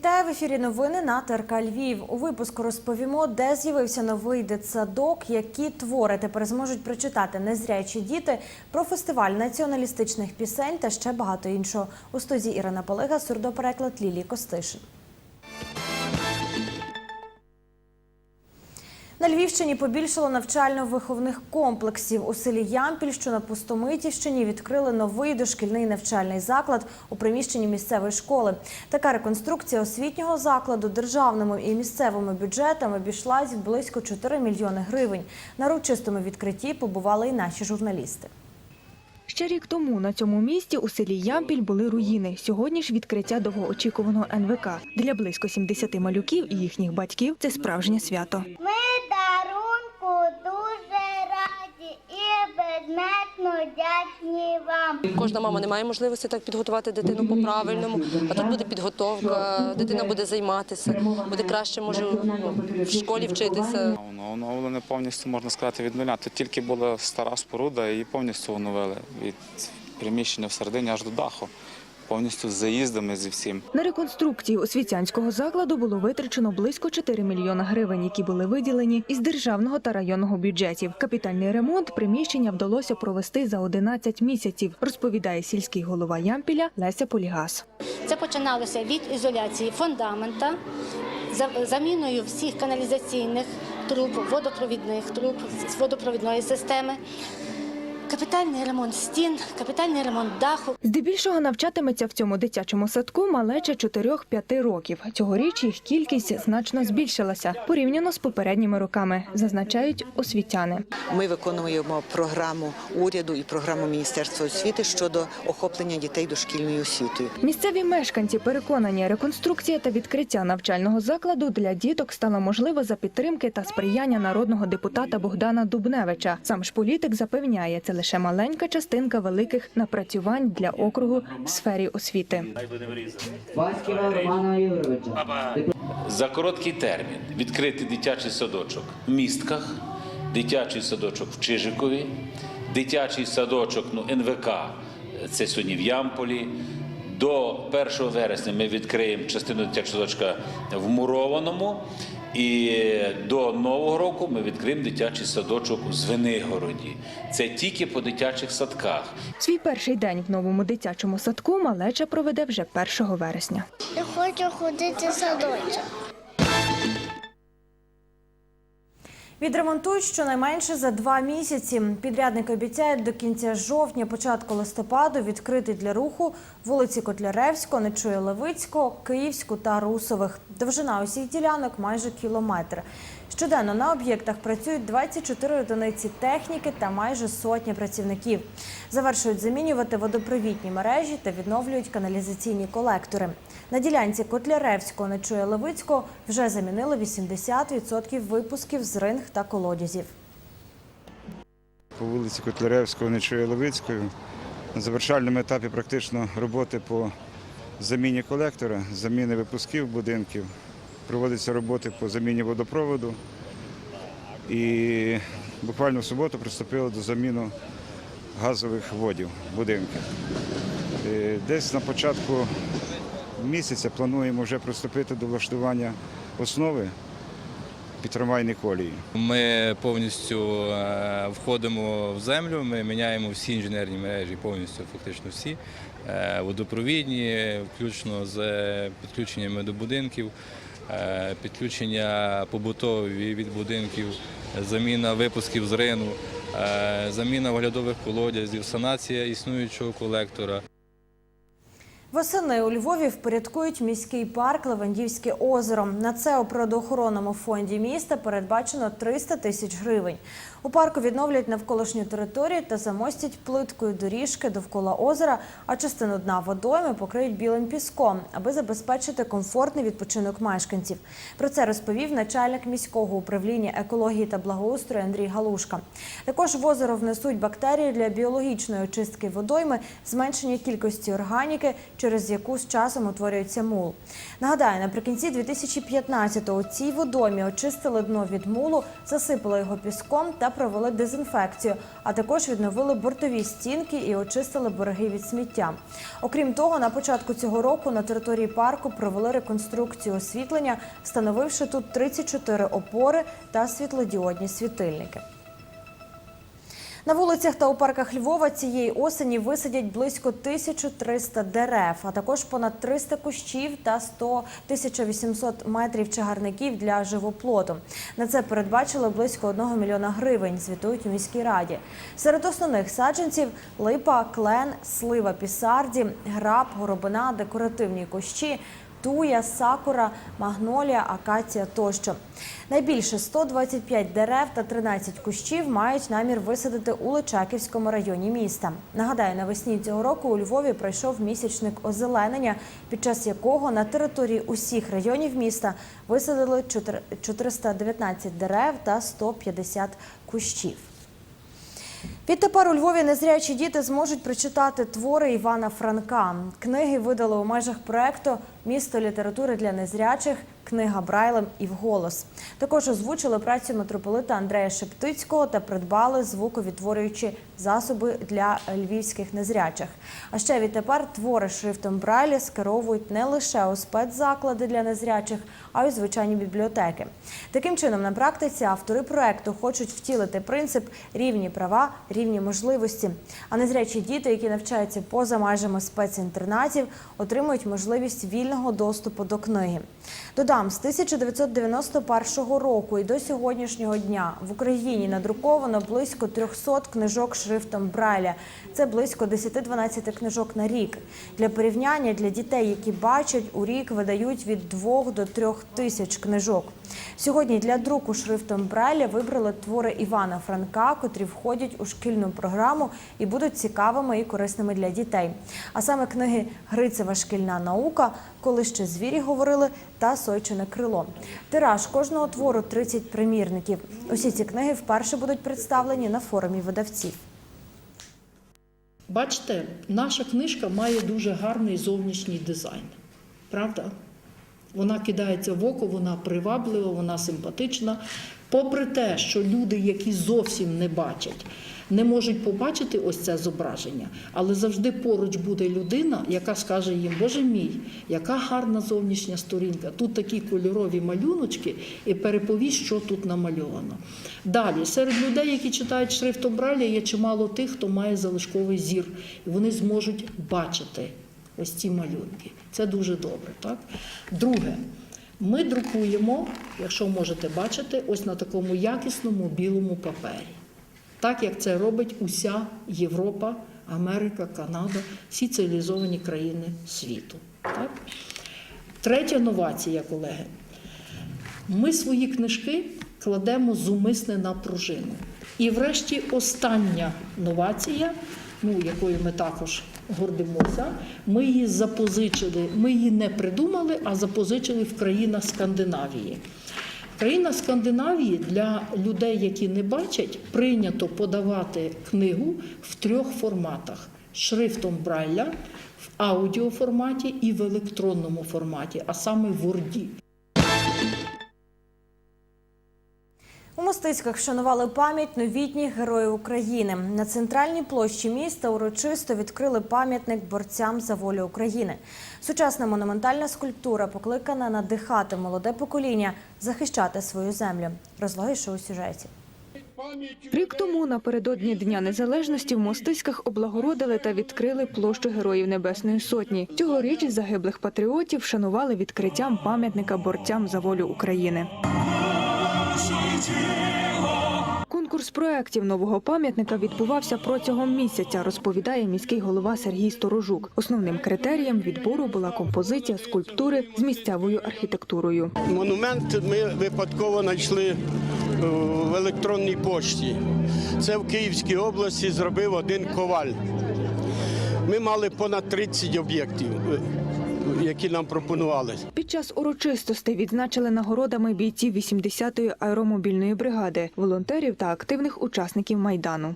Вітаю в ефірі новини на ТРК Львів. У випуску розповімо, де з'явився новий дитсадок, які твори тепер зможуть прочитати незрячі діти, про фестиваль націоналістичних пісень та ще багато іншого. У студії Ірина Полига, сурдопереклад Лілії Костишин. На Львівщині побільшало навчально-виховних комплексів. У селі Ямпіль, що на Пустомитівщині, відкрили новий дошкільний навчальний заклад у приміщенні місцевої школи. Така реконструкція освітнього закладу державними і місцевими бюджетами обійшлась близько 4 мільйони гривень. На урочистому відкритті побували і наші журналісти. Ще рік тому на цьому місці у селі Ямпіль були руїни. Сьогодні ж відкриття довгоочікуваного НВК. Для близько 70 малюків і їхніх батьків це справжнє свято. Вдячні вам. Кожна мама не має можливості так підготувати дитину по-правильному, а тут буде підготовка, дитина буде займатися, буде краще може в школі вчитися. Воно оновлене повністю можна сказати від нуля. Тут тільки була стара споруда і повністю оновили від приміщення всередині аж до даху. Повністю з заїздами зі всім. На реконструкцію освітянського закладу було витрачено близько 4 мільйона гривень, які були виділені із державного та районного бюджетів. Капітальний ремонт приміщення вдалося провести за 11 місяців, розповідає сільський голова Ямпіля Леся Полігас. Це починалося від ізоляції фундамента, за- заміною всіх каналізаційних труб, водопровідних труб з водопровідної системи, капітальний ремонт стін, капітальний ремонт даху. Здебільшого навчатиметься в цьому дитячому садку малеча 4-5 років. Цьогоріч їх кількість значно збільшилася порівняно з попередніми роками, зазначають освітяни. Ми виконуємо програму уряду і програму Міністерства освіти щодо охоплення дітей дошкільною освітою. Місцеві мешканці переконані, реконструкція та відкриття навчального закладу для діток стала можлива за підтримки та сприяння народного депутата Богдана Дубневича. Сам ж політик запевняє, це лише маленька частинка великих напрацювань для округу в сфері освіти. За короткий термін відкрити дитячий садочок в містках, дитячий садочок в Чижикові, дитячий садочок ну, НВК, це сьогодні в Ямполі. До 1 вересня ми відкриємо частину дитячого садочка в Мурованому. І до Нового року ми відкриємо дитячий садочок у Звенигороді. Це тільки по дитячих садках. Свій перший день в новому дитячому садку малеча проведе вже 1 вересня. Я хочу ходити в садочок. Відремонтують щонайменше за два місяці. Підрядники обіцяють до кінця жовтня, початку листопаду відкрити для руху вулиці Котляревського, Нечуя Левицького, Київську та Русових. Довжина усіх ділянок майже кілометр. Щоденно на об'єктах працюють 24 одиниці техніки та майже сотня працівників. Завершують замінювати водопровідні мережі та відновлюють каналізаційні колектори. На ділянці Котляревського Нечуя Левицького вже замінили 80% випусків з ринг та колодязів. по вулиці Котляревського, Нечуя Левицькою. На завершальному етапі практично роботи по заміні колектора, заміни випусків будинків. Проводяться роботи по заміні водопроводу. І буквально в суботу приступили до заміни газових водів будинків. Е, Десь на початку місяця плануємо вже приступити до влаштування основи під трамвайні колії. Ми повністю е, входимо в землю, ми міняємо всі інженерні мережі, повністю фактично всі. Е, Водопровідні, включно з підключеннями до будинків, е, підключення побутові від будинків, заміна випусків з рину, заміна оглядових колодязів, санація існуючого колектора. Восени у Львові впорядкують міський парк Левандівське озеро. На це у природоохоронному фонді міста передбачено 300 тисяч гривень. У парку відновлять навколишню територію та замостять плиткою доріжки довкола озера, а частину дна водойми покриють білим піском, аби забезпечити комфортний відпочинок мешканців. Про це розповів начальник міського управління екології та благоустрою Андрій Галушка. Також в озеро внесуть бактерії для біологічної очистки водойми, зменшення кількості органіки, через яку з часом утворюється мул. Нагадаю, наприкінці 2015-го у цій водомі очистили дно від мулу, засипали його піском та провели дезінфекцію, а також відновили бортові стінки і очистили береги від сміття. Окрім того, на початку цього року на території парку провели реконструкцію освітлення, встановивши тут 34 опори та світлодіодні світильники. На вулицях та у парках Львова цієї осені висадять близько 1300 дерев, а також понад 300 кущів та 100 1800 метрів чагарників для живоплоту. На це передбачили близько 1 мільйона гривень, звітують у міській раді. Серед основних саджанців липа, клен, слива пісарді, граб, горобина, декоративні кущі. Туя, сакура, магнолія, акація тощо. Найбільше 125 дерев та 13 кущів мають намір висадити у Личаківському районі міста. Нагадаю, навесні цього року у Львові пройшов місячник озеленення, під час якого на території усіх районів міста висадили 419 дерев та 150 кущів. Відтепер у Львові незрячі діти зможуть прочитати твори Івана Франка. Книги видали у межах проекту Місто літератури для незрячих. Книга Брайлем і вголос. Також озвучили працю митрополита Андрея Шептицького та придбали звуковідтворюючі засоби для львівських незрячих. А ще відтепер твори шрифтом Брайля скеровують не лише у спецзаклади для незрячих, а й звичайні бібліотеки. Таким чином, на практиці автори проекту хочуть втілити принцип рівні права, рівні можливості. А незрячі діти, які навчаються поза межами спецінтернатів, отримують можливість вільного доступу до книги. Додам, з 1991 року і до сьогоднішнього дня в Україні надруковано близько 300 книжок шрифтом Брайля. Це близько 10-12 книжок на рік. Для порівняння для дітей, які бачать, у рік видають від 2 до 3 тисяч книжок. Сьогодні для друку шрифтом Брайля вибрали твори Івана Франка, котрі входять у шкільну програму і будуть цікавими і корисними для дітей. А саме книги Грицева шкільна наука, коли ще звірі говорили та Сойчине крило. Тираж кожного твору 30 примірників. Усі ці книги вперше будуть представлені на форумі видавців. Бачите, наша книжка має дуже гарний зовнішній дизайн. Правда? Вона кидається в око, вона приваблива, вона симпатична. Попри те, що люди, які зовсім не бачать, не можуть побачити ось це зображення, але завжди поруч буде людина, яка скаже їм, Боже мій, яка гарна зовнішня сторінка. Тут такі кольорові малюночки, і переповість, що тут намальовано. Далі, серед людей, які читають шрифтом Брайля, є чимало тих, хто має залишковий зір, і вони зможуть бачити ось ці малюнки. Це дуже добре. Так? Друге, ми друкуємо, якщо можете бачити, ось на такому якісному білому папері. Так як це робить уся Європа, Америка, Канада, всі цивілізовані країни світу. Так? Третя новація, колеги. Ми свої книжки кладемо зумисне на пружину. І врешті остання новація, ну, якою ми також гордимося, ми її запозичили, ми її не придумали, а запозичили в країнах Скандинавії. В країнах Скандинавії для людей, які не бачать, прийнято подавати книгу в трьох форматах: шрифтом Брайля, в аудіоформаті і в електронному форматі, а саме в Word. У Мостиськах вшанували пам'ять новітніх героїв України. На центральній площі міста урочисто відкрили пам'ятник борцям за волю України. Сучасна монументальна скульптура покликана надихати молоде покоління захищати свою землю. Розлаги що у сюжеті. Рік тому напередодні Дня Незалежності в Мостиськах облагородили та відкрили площу Героїв Небесної Сотні. Цьогоріч загиблих патріотів вшанували відкриттям пам'ятника борцям за волю України. Конкурс проєктів нового пам'ятника відбувався протягом місяця, розповідає міський голова Сергій Сторожук. Основним критерієм відбору була композиція скульптури з місцевою архітектурою. Монумент ми випадково знайшли е, в електронній пошті. Це в Київській області зробив один коваль. Ми мали понад 30 об'єктів, які нам пропонували. Під час урочистостей відзначили нагородами бійців 80-ї аеромобільної бригади, волонтерів та активних учасників майдану.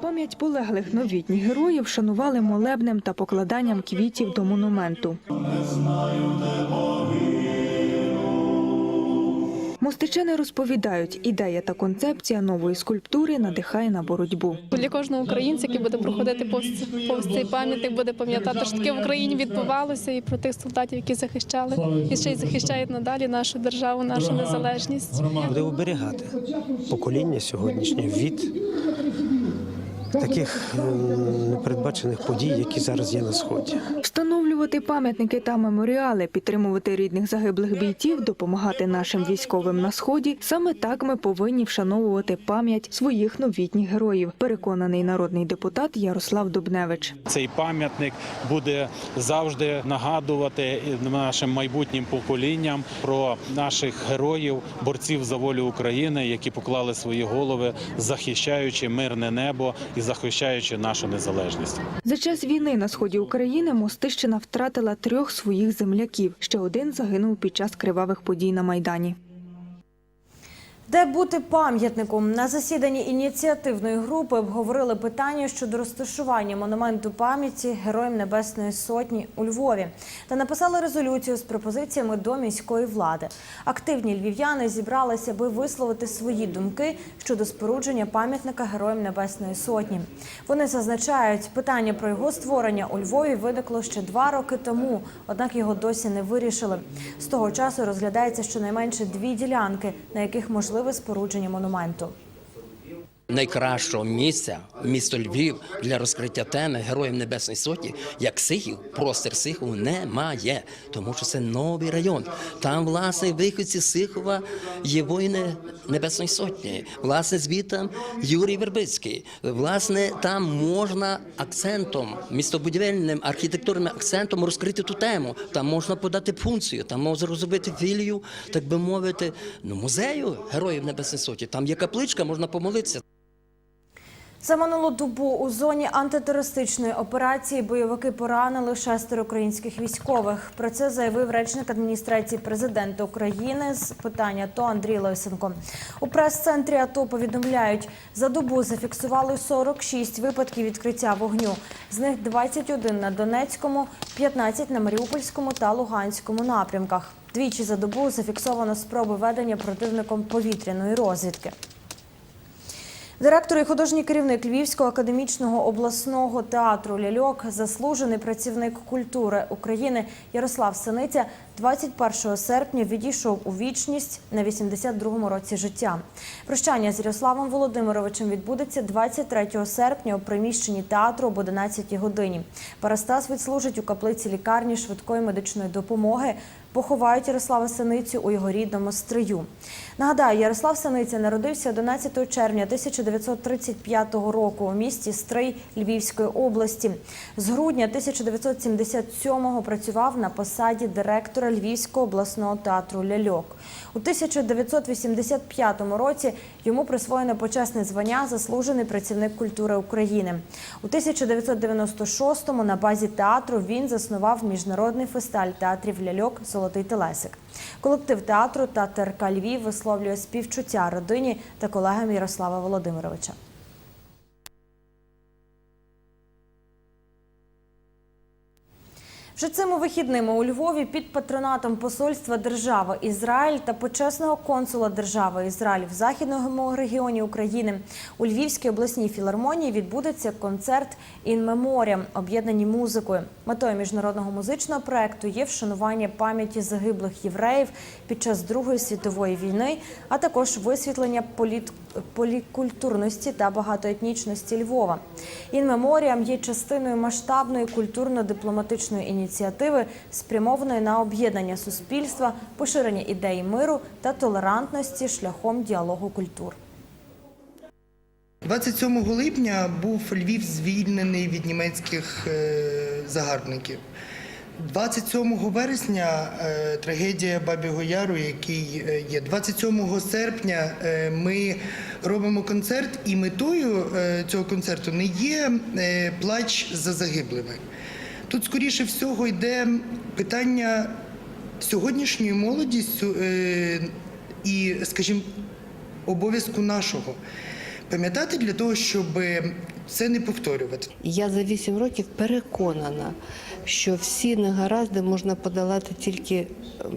Пам'ять полеглих новітніх героїв шанували молебнем та покладанням квітів до монументу. Мостичани розповідають, ідея та концепція нової скульптури надихає на боротьбу. Для кожного українця, який буде проходити повз, повз цей пам'ятник, буде пам'ятати, що таке в Україні відбувалося, і про тих солдатів, які захищали, і ще й захищають надалі нашу державу, нашу незалежність. буде оберігати покоління сьогоднішнє від таких ем, непередбачених подій, які зараз є на сході. Встановлювати пам'ятники та меморіали, підтримувати рідних загиблих бійців, допомагати нашим військовим на сході. Саме так ми повинні вшановувати пам'ять своїх новітніх героїв. Переконаний народний депутат Ярослав Дубневич. Цей пам'ятник буде завжди нагадувати нашим майбутнім поколінням про наших героїв, борців за волю України, які поклали свої голови, захищаючи мирне небо і захищаючи нашу незалежність. За час війни на сході України Мостищина втратила трьох своїх земляків. Ще один загинув під час кривавих подій на майдані. Де бути пам'ятником на засіданні ініціативної групи обговорили питання щодо розташування монументу пам'яті Героям Небесної Сотні у Львові та написали резолюцію з пропозиціями до міської влади. Активні львів'яни зібралися, аби висловити свої думки щодо спорудження пам'ятника Героям Небесної Сотні. Вони зазначають, питання про його створення у Львові виникло ще два роки тому, однак його досі не вирішили. З того часу розглядається щонайменше дві ділянки, на яких можливе спорудження монументу. Найкращого місця, місто Львів, для розкриття теми Героїв Небесної Сотні, як Сихів, простір Сихову немає, тому що це новий район. Там, власне, виходці Сихова є воїни Небесної Сотні. Власне, звідти Юрій Вербицький. Власне, там можна акцентом, містобудівельним, архітектурним акцентом розкрити ту тему. Там можна подати функцію, там можна розробити філію, так би мовити, ну, музею Героїв Небесної Сотні. Там є капличка, можна помолитися. За минулу добу у зоні антитерористичної операції бойовики поранили шестеро українських військових. Про це заявив речник адміністрації президента України з питання АТО Андрій Лисенко. У прес-центрі АТО повідомляють, за добу зафіксували 46 випадків відкриття вогню. З них 21 на Донецькому, 15 на Маріупольському та Луганському напрямках. Двічі за добу зафіксовано спроби ведення противником повітряної розвідки. Директор і художній керівник Львівського академічного обласного театру Ляльок, заслужений працівник культури України Ярослав Синиця 21 серпня відійшов у вічність на 82-му році життя. Прощання з Ярославом Володимировичем відбудеться 23 серпня у приміщенні театру об 11 годині. Парастас відслужить у каплиці лікарні швидкої медичної допомоги. Поховають Ярослава Синицю у його рідному стрию. Нагадаю, Ярослав Синиця народився 11 червня 1935 року у місті Стрий Львівської області. З грудня 1977-го працював на посаді директора Львівського обласного театру Ляльок. У 1985 році йому присвоєно почесне звання заслужений працівник культури України. У 1996-му на базі театру він заснував міжнародний фестиваль театрів Ляльок Золотий Телесик. Колектив театру та ТРК Львів висловлює співчуття родині та колегам Ярослава Володимировича. Вже цими вихідними у Львові під патронатом посольства держави Ізраїль та почесного консула держави Ізраїль в західному регіоні України у Львівській обласній філармонії відбудеться концерт «In Memoriam» об'єднані музикою. Метою міжнародного музичного проекту є вшанування пам'яті загиблих євреїв під час Другої світової війни, а також висвітлення політ... полікультурності та багатоетнічності Львова. «In Memoriam» є частиною масштабної культурно-дипломатичної ініціативи, спрямованої на об'єднання суспільства, поширення ідеї миру та толерантності шляхом діалогу культур. 27 липня був Львів звільнений від німецьких е, загарбників. 27 вересня е, трагедія Бабіго Яру, який е, є. 27 серпня е, ми робимо концерт, і метою цього концерту не є плач за загиблими. Тут, скоріше всього, йде питання сьогоднішньої молоді і, скажімо, обов'язку нашого пам'ятати для того, щоб це не повторювати. Я за вісім років переконана, що всі негаразди можна подолати тільки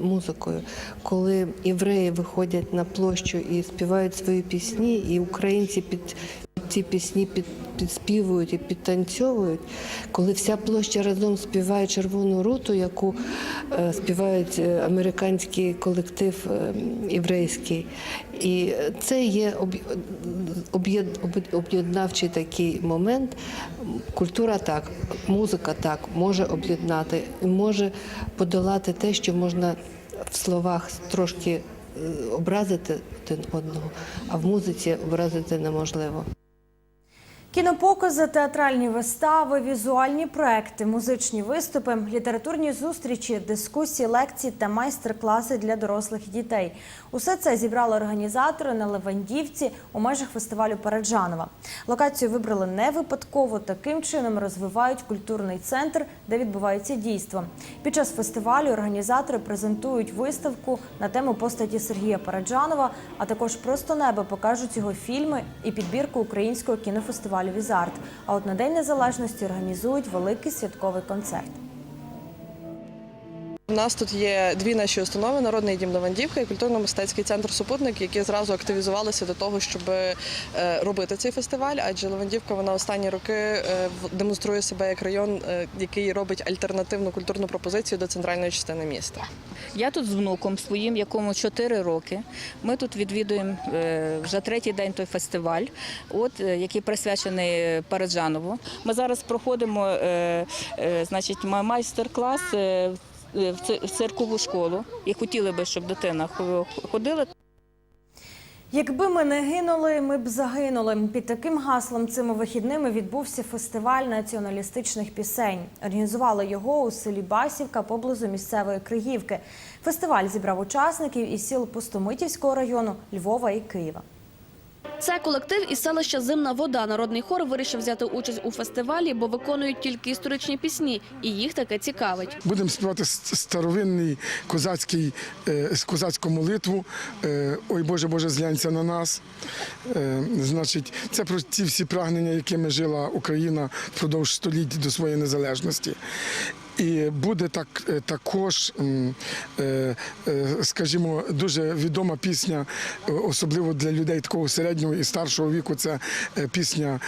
музикою. Коли євреї виходять на площу і співають свої пісні, і українці під ці пісні під, підспівують і підтанцьовують, коли вся площа разом співає червону руту, яку е, співають е, американський колектив е, єврейський. І це є об- об'єд- об- об'єднавчий такий момент. Культура так, музика так може об'єднати, і може подолати те, що можна в словах трошки образити один одного, а в музиці образити неможливо. Кінопокази, театральні вистави, візуальні проекти, музичні виступи, літературні зустрічі, дискусії, лекції та майстер-класи для дорослих дітей. Усе це зібрали організатори на Левандівці у межах фестивалю Параджанова. Локацію вибрали не випадково. Таким чином розвивають культурний центр, де відбувається дійство. Під час фестивалю організатори презентують виставку на тему постаті Сергія Параджанова, а також просто небо покажуть його фільми і підбірку українського кінофестивалю Візарт. А от на День Незалежності організують великий святковий концерт. У нас тут є дві наші установи: Народний дім Левандівка і культурно-мистецький центр Супутник, які зразу активізувалися до того, щоб е, робити цей фестиваль. Адже Левандівка вона останні роки е, демонструє себе як район, е, який робить альтернативну культурну пропозицію до центральної частини міста. Я тут з внуком своїм, якому 4 роки. Ми тут відвідуємо е, вже третій день той фестиваль, от, е, який присвячений Параджанову. Ми зараз проходимо е, значить, майстер-клас в циркову школу і хотіли би, щоб дитина хо- ходила. Якби ми не гинули, ми б загинули. Під таким гаслом цими вихідними відбувся фестиваль націоналістичних пісень. Організували його у селі Басівка поблизу місцевої Криївки. Фестиваль зібрав учасників із сіл Пустомитівського району, Львова і Києва. Це колектив із селища Зимна вода. Народний хор вирішив взяти участь у фестивалі, бо виконують тільки історичні пісні, і їх таке цікавить. Будемо співати старовинний козацький, е, козацьку молитву. е, Ой Боже, Боже, зглянься на нас. Е, Значить, це про ті всі прагнення, якими жила Україна впродовж століть до своєї незалежності. І буде так е, також, е, е, скажімо, дуже відома пісня, особливо для людей такого середнього і старшого віку. Це пісня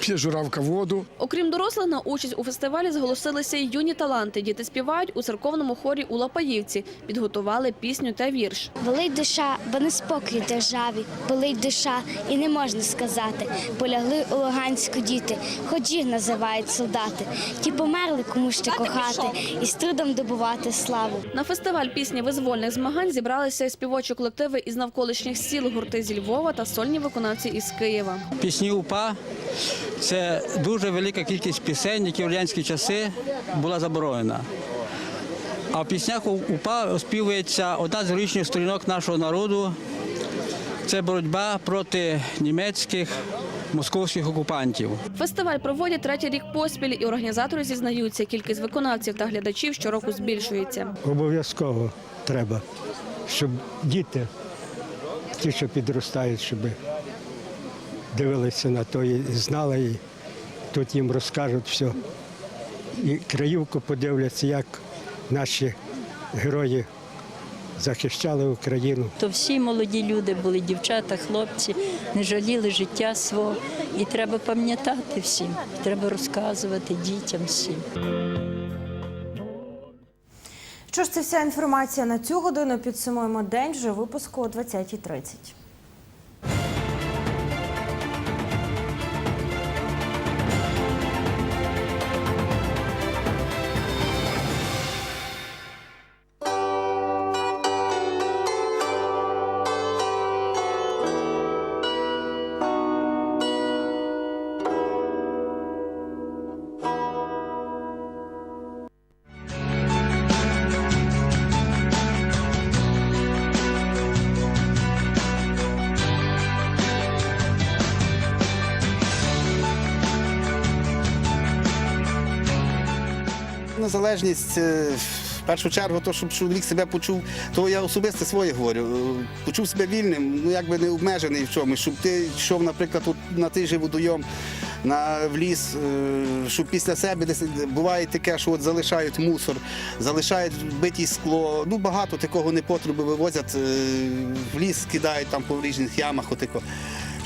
П'є журавка воду. Окрім дорослих, на участь у фестивалі зголосилися й юні таланти. Діти співають у церковному хорі у Лапаївці, підготували пісню та вірш. Болить душа, бо не спокій в державі, болить душа, і не можна сказати. Полягли у Луганську діти, хоч їх називають солдати. Ті померли комусь ще кохати і з трудом добувати славу. На фестиваль пісні визвольних змагань зібралися співочі колективи із навколишніх сіл, гурти зі Львова та сольні виконавці із Києва. Пісні УПА це дуже велика кількість пісень, які в радянські часи була заборонена. А в піснях УПА оспівується одна з героїчних сторінок нашого народу. Це боротьба проти німецьких московських окупантів. Фестиваль проводять третій рік поспіль, і організатори зізнаються, кількість виконавців та глядачів щороку збільшується. Обов'язково треба, щоб діти, ті, що підростають, щоб дивилися на то і знали, і тут їм розкажуть все. І краївку подивляться, як наші герої захищали Україну. То всі молоді люди були, дівчата, хлопці, не жаліли життя свого. І треба пам'ятати всім, треба розказувати дітям всім. Що ж, це вся інформація на цю годину. Підсумуємо день вже випуску о 20.30. Незалежність е, в першу чергу, то щоб чоловік себе почув, то я особисто своє говорю. е, Почув себе вільним, ну якби не обмежений в чомусь, щоб ти йшов, наприклад, на той же водойом, на в ліс, е, щоб після себе десь буває таке, що от залишають мусор, залишають биті скло. Ну багато такого непотребу вивозять в ліс, кидають там по різних ямах. Отако.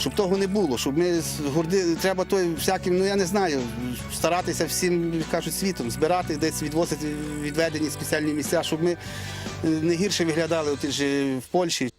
Щоб того не було, щоб ми горди треба той всяким, ну я не знаю, старатися всім кажуть світом, збирати десь відвозити відведені спеціальні місця, щоб ми е, не гірше виглядали от, в Польщі.